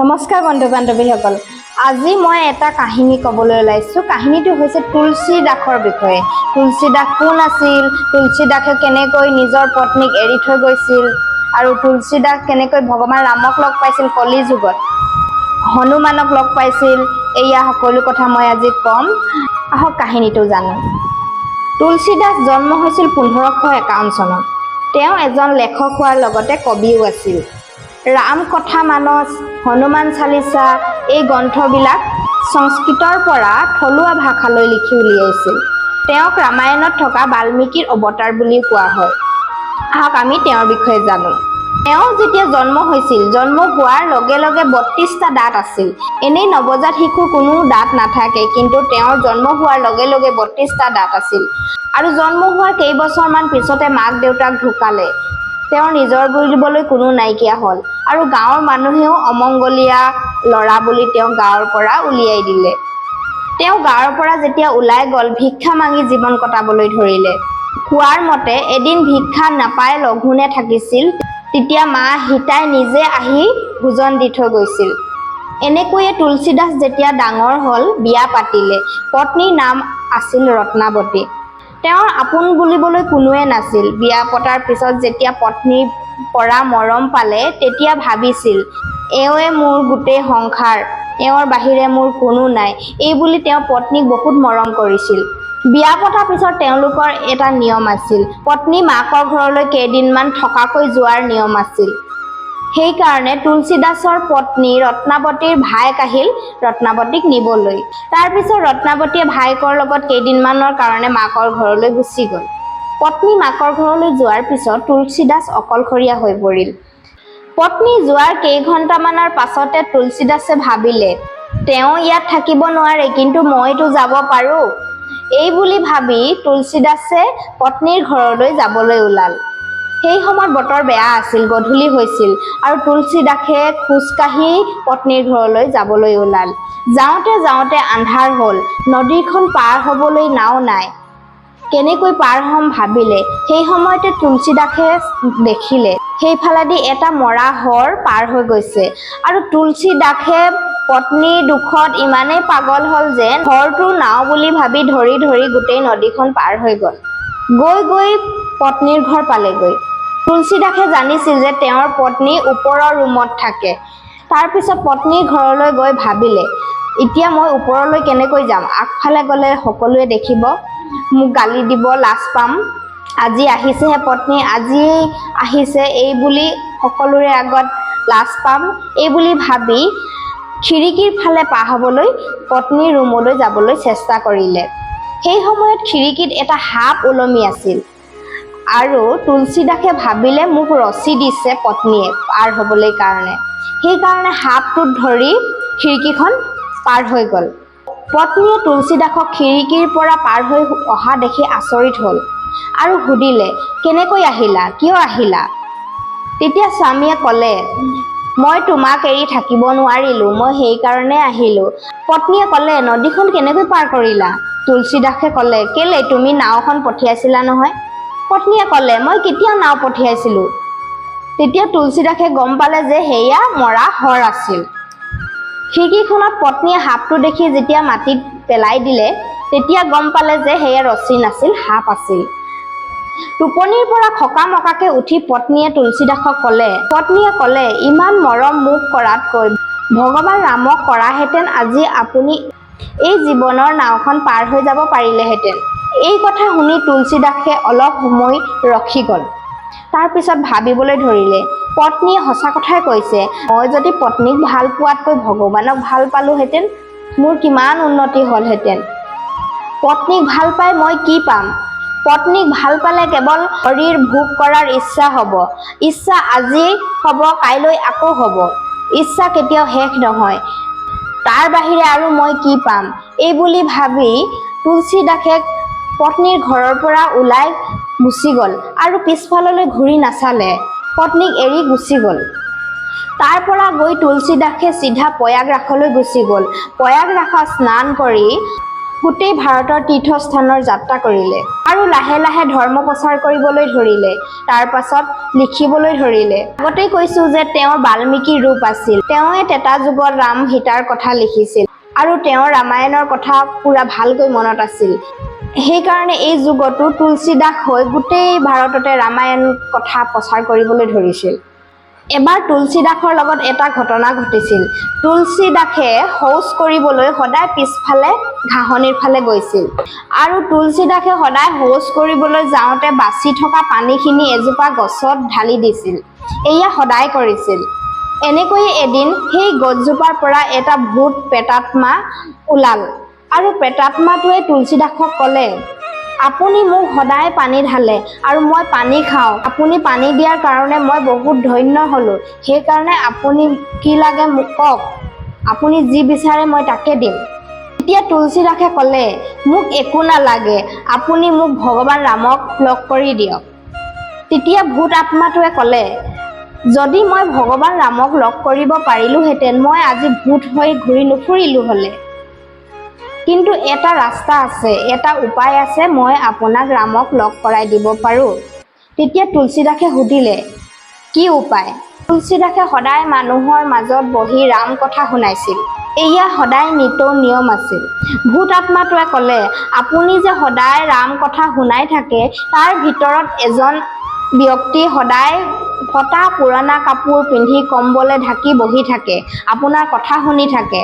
নমস্কাৰ বন্ধু বান্ধৱীসকল। আজি মই এটা কাহিনী ক'বলৈ ওলাইছোঁ। কাহিনীটো হৈছে তুলসী দাসৰ বিষয়ে। তুলসী দাস কোন আছিল? তুলসী দাসে কেনেকৈ নিজৰ পত্নীক এৰি থৈ গৈছিল? আৰু তুলসী দাস কেনেকৈ ভগৱান ৰামক লগ পাইছিল কলি যুগত হনুমানক লগ পাইছিল? এয়া সকলো কথা মই আজি ক'ম। আহক কাহিনীটো জানো। তুলসী দাস জন্ম হৈছিল পোন্ধৰশ একাৱন্ন চনত। তেওঁ এজন লেখক হোৱাৰ লগতে কবিও আছিল। ৰাম কথা মানস হনুমান চালিচা এই গ্ৰন্থবিলাক সংস্কৃতৰ পৰা থলুৱা ভাষালৈ লিখি উলিয়াইছিল। তেওঁক ৰামায়ণত থকা বাল্মীকিৰ অৱতাৰ বুলি কোৱা হয়। আহক আমি তেওঁৰ বিষয়ে জানো। তেওঁ যেতিয়া জন্ম হৈছিল জন্ম হোৱাৰ লগে লগে বত্ৰিছটা দাঁত আছিল। এনেই নৱজাত শিশুৰ কোনো দাঁত নাথাকে কিন্তু তেওঁৰ জন্ম হোৱাৰ লগে লগে বত্ৰিছটা দাঁত আছিল। আৰু জন্ম হোৱাৰ কেইবছৰমান পিছতে মাক দেউতাক ঢুকালে। তেওঁৰ নিজৰ বুলিবলৈ কোনো নাইকিয়া হ'ল। আৰু গাঁৱৰ মানুহেও অমংগলীয়া ল'ৰা বুলি তেওঁক গাঁৱৰ পৰা উলিয়াই দিলে। তেওঁ গাঁৱৰ পৰা যেতিয়া ওলাই গ'ল ভিক্ষা মাগি জীৱন কটাবলৈ ধৰিলে। কোৱাৰ মতে এদিন ভিক্ষা নাপাই লঘোণে থাকিছিল তেতিয়া মা সীতাই নিজে আহি ভোজন দি থৈ গৈছিল। এনেকৈয়ে তুলসীদাস যেতিয়া ডাঙৰ হ'ল বিয়া পাতিলে। পত্নীৰ নাম আছিল ৰত্নাৱতী। তেওঁৰ আপোন বুলিবলৈ কোনোৱে নাছিল। বিয়া পতাৰ পিছত যেতিয়া পত্নীৰ পৰা মৰম পালে তেতিয়া ভাবিছিল এওঁৱে মোৰ গোটেই সংসাৰ এওঁৰ বাহিৰে মোৰ কোনো নাই। এই বুলি তেওঁ পত্নীক বহুত মৰম কৰিছিল। বিয়া পতাৰ পিছত তেওঁলোকৰ এটা নিয়ম আছিল। পত্নী মাকৰ ঘৰলৈ কেইদিনমান থকাকৈ যোৱাৰ নিয়ম আছিল। সেইকাৰণে তুলসীদাসৰ পত্নী ৰত্নাৱতীৰ ভায়েক আহিল ৰত্নাৱতীক নিবলৈ। তাৰপিছত ৰত্নাৱতীয়ে ভায়েকৰ লগত কেইদিনমানৰ কাৰণে মাকৰ ঘৰলৈ গুচি গ'ল। পত্নী মাকৰ ঘৰলৈ যোৱাৰ পিছত তুলসীদাস অকলশৰীয়া হৈ পৰিল। পত্নী যোৱাৰ কেইঘণ্টামানৰ পাছতে তুলসীদাসে ভাবিলে তেওঁ ইয়াত থাকিব নোৱাৰে কিন্তু মইতো যাব পাৰোঁ। এই বুলি ভাবি তুলসীদাসে পত্নীৰ ঘৰলৈ যাবলৈ ওলাল। সেই সময়ত বতৰ বেয়া আছিল গধূলি হৈছিল আৰু তুলসী দাসে খোজকাঢ়ি পত্নীৰ ঘৰলৈ যাবলৈ ওলাল। যাওঁতে যাওঁতে আন্ধাৰ হ'ল নদীখন পাৰ হ'বলৈ নাও নাই। কেনেকৈ পাৰ হ'ম ভাবিলে সেই সময়তে তুলসী দাসে দেখিলে সেইফালেদি এটা মৰা হৰ পাৰ হৈ গৈছে আৰু তুলসী দাসে পত্নীৰ দুখত ইমানেই পাগল হ'ল যে হৰটো নাও বুলি ভাবি ধৰি ধৰি গোটেই নদীখন পাৰ হৈ গ'ল। গৈ গৈ পত্নীৰ ঘৰ পালেগৈ। তুলসী দাসে জানিছিল যে তেওঁৰ পত্নী ওপৰৰ ৰুমত থাকে। তাৰপিছত পত্নীৰ ঘৰলৈ গৈ ভাবিলে এতিয়া মই ওপৰলৈ কেনেকৈ যাম? আগফালে গ'লে সকলোৱে দেখিব মোক গালি দিব লাজ পাম। আজি আহিছেহে পত্নী আজি আহিছে এই বুলি সকলোৰে আগত লাজ পাম। এই বুলি ভাবি খিৰিকীৰ ফালে পাৰ হ'বলৈ পত্নীৰ ৰুমলৈ যাবলৈ চেষ্টা কৰিলে। সেই সময়ত খিৰিকীত এটা সাপ ওলমি আছিল। আৰু তুলসী দাসে ভাবিলে মোক ৰছী দিছে পত্নীয়ে পাৰ হ'বলৈ কাৰণে। সেইকাৰণে সাপটোত ধৰি খিৰিকীখন পাৰ হৈ গ'ল। পত্নীয়ে তুলসী দাসক খিৰিকীৰ পৰা পাৰ হৈ অহা দেখি আচৰিত হ'ল আৰু সুধিলে কেনেকৈ আহিলা? কিয় আহিলা? তেতিয়া স্বামীয়ে ক'লে মই তোমাক এৰি থাকিব নোৱাৰিলোঁ মই সেইকাৰণে আহিলোঁ। পত্নীয়ে ক'লে নদীখন কেনেকৈ পাৰ কৰিলা? তুলসী দাসে ক'লে কেলে? তুমি নাওখন পঠিয়াইছিলা নহয়। পত্নীয়ে ক'লে মই কেতিয়া নাও পঠিয়াইছিলোঁ? তেতিয়া তুলসী দাসে গম পালে যে সেয়া মৰা হৰ আছিল। খিৰিকীখনত পত্নীয়ে সাপটো দেখি যেতিয়া মাটিত পেলাই দিলে তেতিয়া গম পালে যে সেয়া ৰছী নাছিল সাপ আছিল। টোপনিৰ পৰা খকা মকাকে উঠি পত্নীয়ে তুলসী দাসক ক'লে পত্নীয়ে ক'লে ইমান মৰম মোক কৰাতকৈ ভগৱান ৰামক কৰাহেঁতেন আজি আপুনি এই জীৱনৰ নাওখন পাৰ হৈ যাব পাৰিলেহেঁতেন। এই কথা শুনি তুলসী দাসে অলপ সময় ৰখি গ'ল। তাৰপিছত ভাবিবলৈ ধৰিলে পত্নীয়ে সঁচা কথাই কৈছে মই যদি পত্নীক ভাল পোৱাতকৈ ভগৱানক ভাল পালোহেঁতেন মোৰ কিমান উন্নতি হ'লহেঁতেন। পত্নীক ভাল পাই মই কি পাম? পত্নীক ভাল পালে কেৱল শৰীৰ ভোগ কৰাৰ ইচ্ছা হ'ব। ইচ্ছা আজি হ'ব কাইলৈ আকৌ হ'ব। ইচ্ছা কেতিয়াও শেষ নহয়। তাৰ বাহিৰে আৰু মই কি পাম? এই বুলি ভাবি তুলসী দাসে পত্নীৰ ঘৰৰ পৰা ওলাই গুচি গ'ল আৰু পিছফাললৈ ঘূৰি নাচালে। পত্নীক এৰি গুচি গ'ল। তাৰ পৰা গৈ তুলসী দাসে চিধা প্ৰয়াগৰাসলৈ গুচি গ'ল। প্ৰয়াগৰাসত স্নান কৰি গোটেই ভাৰতৰ তীৰ্থস্থানৰ যাত্ৰা কৰিলে আৰু লাহে লাহে ধৰ্ম প্ৰচাৰ কৰিবলৈ ধৰিলে। তাৰ পাছত লিখিবলৈ ধৰিলে। আগতেই কৈছো যে তেওঁৰ বাল্মীকি ৰূপ আছিল। তেওঁৱে তেতা যুগত ৰাম সীতাৰ কথা লিখিছিল আৰু তেওঁৰ ৰামায়ণৰ কথা পুৰা ভালকৈ মনত আছিল। সেইকাৰণে এই যুগতো তুলসীদাস হৈ গোটেই ভাৰততে ৰামায়ণ কথা প্ৰচাৰ কৰিবলৈ ধৰিছিল। এবাৰ তুলসীদাসৰ লগত এটা ঘটনা ঘটিছিল। তুলসীদাসে শৌচ কৰিবলৈ সদায় পিছফালে ঘাঁহনিৰ ফালে গৈছিল। আৰু তুলসীদাসে সদায় শৌচ কৰিবলৈ যাওঁতে বাচি থকা পানীখিনি এজোপা গছত ঢালি দিছিল। এয়া সদায় কৰিছিল। এনেকৈয়ে এদিন সেই গছজোপাৰ পৰা এটা ভূত প্ৰেতাত্মা ওলাল। আৰু প্ৰেতাত্মাটোৱে তুলসীদাসক ক'লে আপুনি মোক সদায় পানী ঢালে আৰু মই পানী খাওঁ। আপুনি পানী দিয়াৰ কাৰণে মই বহুত ধন্য হ'লোঁ। সেইকাৰণে আপুনি কি লাগে মোক কওক। আপুনি যি বিচাৰে মই তাকে দিম। তেতিয়া তুলসীদাসে ক'লে মোক একো নালাগে। আপুনি মোক ভগৱান ৰামক লগ কৰি দিয়ক। তেতিয়া ভূত আত্মাটোৱে ক'লে যদি মই ভগৱান ৰামক লগ কৰিব পাৰিলোহেঁতেন মই আজি ভূত হৈ ঘূৰি নুফুৰিলোঁ হ'লে। কিন্তু এটা ৰাস্তা আছে এটা উপায় আছে মই আপোনাক ৰামক লগ কৰাই দিব পাৰোঁ। তেতিয়া তুলসীদাসে সুধিলে কি উপায়? তুলসীদাসে সদায় মানুহৰ মাজত বহি ৰাম কথা শুনাইছিল। এয়া সদায় নিতৌ নিয়ম আছিল। ভূত আত্মাটোৱে ক'লে আপুনি যে সদায় ৰাম কথা শুনাই থাকে তাৰ ভিতৰত এজন ব্যক্তি সদায় ফটা পুৰণা কাপোৰ পিন্ধি কম্বলে ঢাকি বহি থাকে আপোনাৰ কথা শুনি থাকে।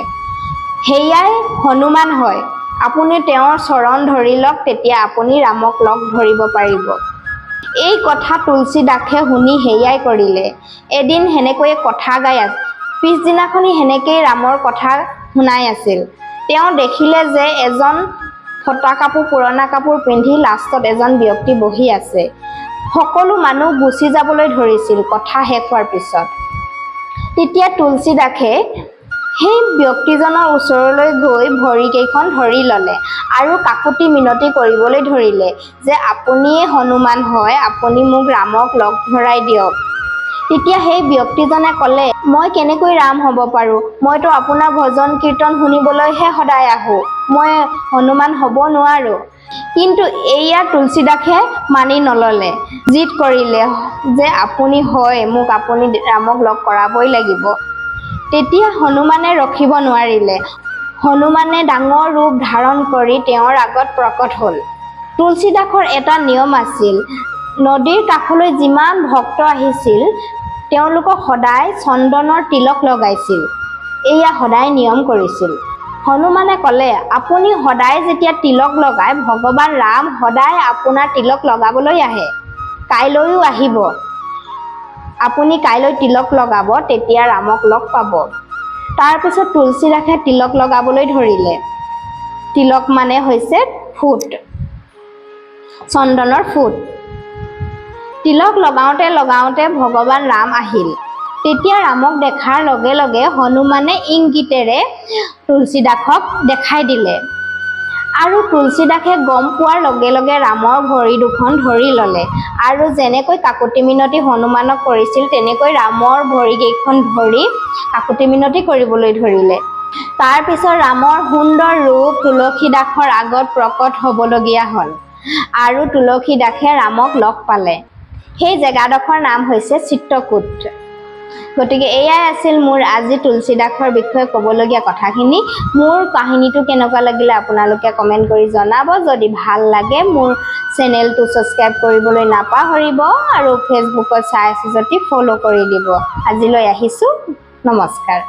সেয়াই হনুমান হয়। আপুনি তেওঁৰ চৰণ ধৰি লওক তেতিয়া আপুনি ৰামক লগ ধৰিব পাৰিব। এই কথা তুলসী দাসে শুনি সেয়াই কৰিলে। এদিন সেনেকৈয়ে কথা গাই আছে পিছদিনাখনি সেনেকেই ৰামৰ কথা শুনাই আছিল। তেওঁ দেখিলে যে এজন ফটা কাপোৰ পুৰণা কাপোৰ পিন্ধি লাষ্টত এজন ব্যক্তি বহি আছে। সকলো মানুহ গুচি যাবলৈ ধৰিছিল কথা শেষ হোৱাৰ পিছত। তেতিয়া তুলসী দাসে সেই ব্যক্তিজনৰ ওচৰলৈ গৈ ভৰিকেইখন ধৰি ল'লে আৰু কাকুতি মিনতি কৰিবলৈ ধৰিলে যে আপুনিয়ে হনুমান হয় আপুনি মোক ৰামক লগ ধৰাই দিয়ক। তেতিয়া সেই ব্যক্তিজনে ক'লে মই কেনেকৈ ৰাম হ'ব পাৰোঁ? মইতো আপোনাৰ ভজন কীৰ্তন শুনিবলৈহে সদায় আহোঁ। মই হনুমান হ'ব নোৱাৰোঁ। কিন্তু এইয়া তুলসীদাসে মানি নল'লে। জিদ কৰিলে যে আপুনি হয় মোক আপুনি ৰামক লগ কৰাবই লাগিব। তেতিয়া হনুমানে ৰখিব নোৱাৰিলে। হনুমানে ডাঙৰ ৰূপ ধাৰণ কৰি তেওঁৰ আগত প্ৰকট হ'ল। তুলসীদাসৰ এটা নিয়ম আছিল নদীৰ কাষলৈ যিমান ভক্ত আহিছিল তেওঁলোকক সদায় চন্দনৰ তিলক লগাইছিল। এয়া সদায় নিয়ম কৰিছিল। হনুমানে ক'লে আপুনি সদায় যেতিয়া তিলক লগায় ভগৱান ৰাম সদায় আপোনাৰ তিলক লগাবলৈ আহে। কাইলৈও আহিব। আপুনি কাইলৈ তিলক লগাব তেতিয়া ৰামক লগ পাব। তাৰপিছত তুলসীদাসে তিলক লগাবলৈ ধৰিলে। তিলক মানে হৈছে ফুট। চন্দনৰ ফুট। তিলক লগাওঁতে লগাওঁতে ভগৱান ৰাম আহিল। তেতিয়া ৰামক দেখাৰ লগে লগে হনুমানে ইংগিতেৰে তুলসীদাসক দেখাই দিলে। আৰু তুলসীদাসে গম পোৱাৰ লগে লগে ৰামৰ ভৰি দুখন ধৰি ল'লে। আৰু যেনেকৈ কাকুতি মিনতি হনুমানক কৰিছিল তেনেকৈ ৰামৰ ভৰিকেইখন ধৰি কাকুতি মিনতি কৰিবলৈ ধৰিলে। তাৰপিছত ৰামৰ সুন্দৰ ৰূপ তুলসীদাসৰ আগত প্ৰকট হ'বলগীয়া হ'ল আৰু তুলসীদাসে ৰামক লগ পালে। সেই জেগাডোখৰ নাম হৈছে চিত্ৰকূট। গতিকে এয়াই আছিল মোৰ আজি তুলসীদাসৰ বিষয়ে ক'বলগীয়া কথাখিনি। মোৰ কাহিনীটো কেনেকুৱা লাগিলে আপোনালোকে কমেণ্ট কৰি জনাব। যদি ভাল লাগে মোৰ চেনেলটো ছাবস্ক্ৰাইব কৰিবলৈ নাপাহৰিব আৰু ফেচবুকত চাই আছে যদি ফ'ল' কৰি দিব। আজিলৈ আহিছোঁ। নমস্কাৰ।